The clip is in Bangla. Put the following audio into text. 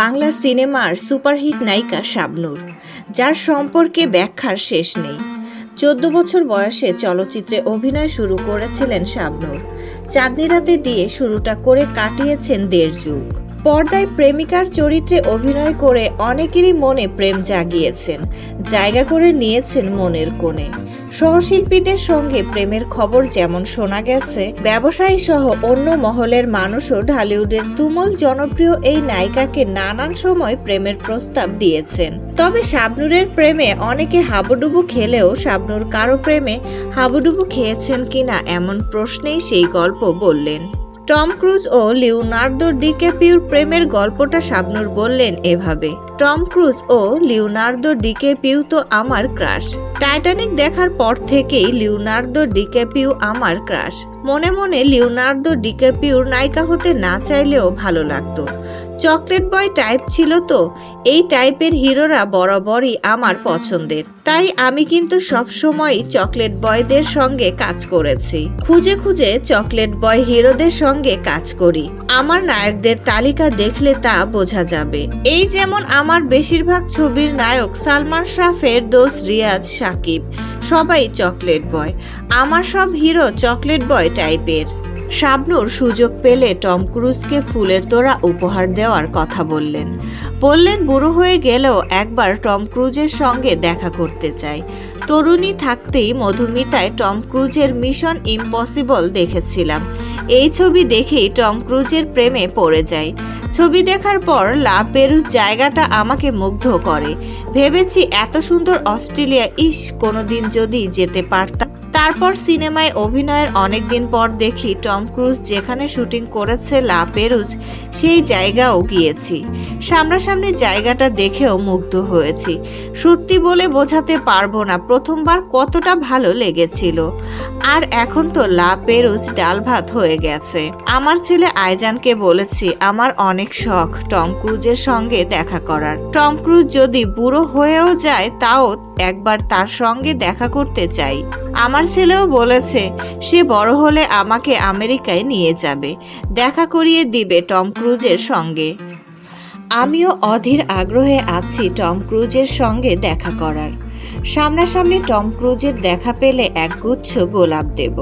বাংলা সিনেমার সুপারহিট নায়িকা শাবনূর, যার সম্পর্কে ব্যাখ্যার শেষ নেই। চোদ্দ বছর বয়সে চলচ্চিত্রে অভিনয় শুরু করেছিলেন শাবনূর। চাঁদনি রাতে দিয়ে শুরুটা করে কাটিয়েছেন দেড় যুগ। পর্দায় প্রেমিকার চরিত্রে অভিনয় করে অনেকেরই মনে প্রেম জাগিয়েছেন, জায়গা করে নিয়েছেন মনের কোণে। সহশিল্পীদের সঙ্গে প্রেমের খবর যেমন শোনা গেছে ব্যবসায়ী সহ অন্য মহলের মানুষও ঢালিউডের তুমুল জনপ্রিয় এই নায়িকাকে নানান সময় প্রেমের প্রস্তাব দিয়েছেন। তবে শাবনুরের প্রেমে অনেকে হাবুডুবু খেলেও শাবনুর কারও প্রেমে হাবুডুবু খেয়েছেন কিনা এমন প্রশ্নেই সেই গল্প বললেন। টম ক্রুজ ও লিওনার্দো ডিকেপিউর প্রেমের গল্পটা শাবনুর বললেন এভাবে। টম ক্রুজ ও লিওনার্দো ডিকেপিউ তো আমার ক্রাশ। টাইটানিক দেখার পর থেকেই লিওনার্দো ডিকেপিউ আমার ক্রাশ। মনে মনে লিওনার্দো ডিকেপিউর নায়িকা হতে না চাইলেও ভালো লাগতো। চকলেট বয় টাইপ ছিল তো, এই টাইপের হিরোরা বরাবরই আমার পছন্দের। তাই আমি কিন্তু সবসময়ই চকলেট বয়দের সঙ্গে কাজ করেছি। খুঁজে খুঁজে চকলেট বয় হিরোদের সঙ্গে কাজ করি। আমার নায়কদের তালিকা দেখলে তা বোঝা যাবে। এই যেমন আমার বেশিরভাগ ছবির নায়ক সালমান শাহ ফেরদৌস রিয়াজ সাকিব, সবাই চকলেট বয়। আমার সব হিরো চকলেট বয় টাইপের। শাবনুর সুযোগ পেলে টম ক্রুজকে ফুলের তোড়া উপহার দেওয়ার কথা বললেন। বললেন, বুড়ো হয়ে গেলেও একবার টম ক্রুজের সঙ্গে দেখা করতে চাই। তরুণী থাকতেই মধুমিতায় টম ক্রুজের মিশন ইম্পসিবল দেখেছিলাম। এই ছবি দেখেই টম ক্রুজের প্রেমে পড়ে যাই। ছবি দেখার পর লা পেরু জায়গাটা আমাকে মুগ্ধ করে। ভেবেছি, এত সুন্দর অস্ট্রেলিয়া, ইস, কোনোদিন যদি যেতে পারতাম। তারপর সিনেমায় অভিনয়ের অনেক দিন পর দেখি টম ক্রুজ যেখানে শুটিং করেছে লা পেরুজ, সেই জায়গাও গিয়েছি। সামনাসামনি জায়গাটা দেখেও মুগ্ধ হয়েছি। সত্যি বলে বোঝাতে পারব না প্রথমবার কতটা ভালো লেগেছিল। আর এখন তো লা পেরুজ ডাল ভাত হয়ে গেছে। আমার ছেলে আইজানকে বলেছি, আমার অনেক শখ টম ক্রুজের সঙ্গে দেখা করার। টম ক্রুজ যদি বুড়ো হয়েও যায়, তাও একবার তার সঙ্গে দেখা করতে চাই। আমার ছেলেও বলেছে, সে বড় হলে আমাকে আমেরিকায় নিয়ে যাবে। দেখা করিয়ে দিবে টম ক্রুজের সঙ্গে। আমিও অধীর আগ্রহে আছি টম ক্রুজের সঙ্গে দেখা করার। সামনাসামনি টম ক্রুজের দেখা পেলে একগুচ্ছ গোলাপ দেব।